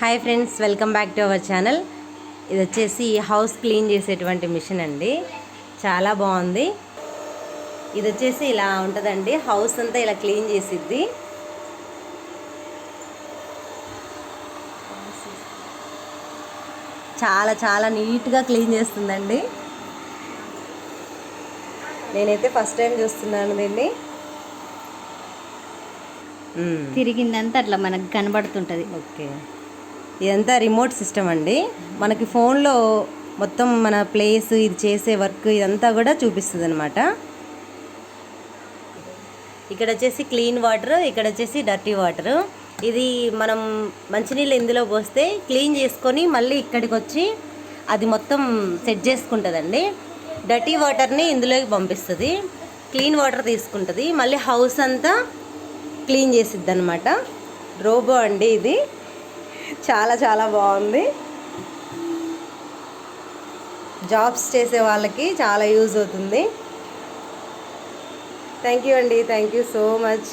Hi friends welcome back to our channel. ఇది వచ్చేసి house clean చేసేటువంటి మిషన్ అండి. చాలా బాగుంది. ఇది వచ్చేసి ఇలా ఉంటుందండి. హౌస్ అంతా ఇలా క్లీన్ చేసిద్ది. చాలా చాలా నీట్గా క్లీన్ చేస్తుందండి. నేనైతే ఫస్ట్ టైం చూస్తున్నాను దీన్ని. తిరిగిందంతా అట్లా మనకు కనబడుతుంటది. ఓకే. ఇదంతా రిమోట్ సిస్టమ్ అండి. మనకి ఫోన్లో మొత్తం మన ప్లేస్ ఇది చేసే వర్క్ ఇదంతా కూడా చూపిస్తుంది అనమాట ఇక్కడ వచ్చేసి క్లీన్ వాటర్ ఇక్కడ వచ్చేసి డర్టీ వాటర్ ఇది మనం మంచినీళ్ళు ఇందులో పోస్తే క్లీన్ చేసుకొని మళ్ళీ ఇక్కడికి వచ్చి అది మొత్తం సెట్ చేసుకుంటుందండి. డర్టీ వాటర్ని ఇందులోకి పంపిస్తుంది. క్లీన్ వాటర్ తీసుకుంటుంది. మళ్ళీ హౌస్ అంతా క్లీన్ చేసిద్ది అనమాట రోబో అండి ఇది. చాలా చాలా బాగుంది. జాబ్స్ చేసే వాళ్ళకి చాలా యూజ్ అవుతుంది. థ్యాంక్ యూ అండి. Thank you so much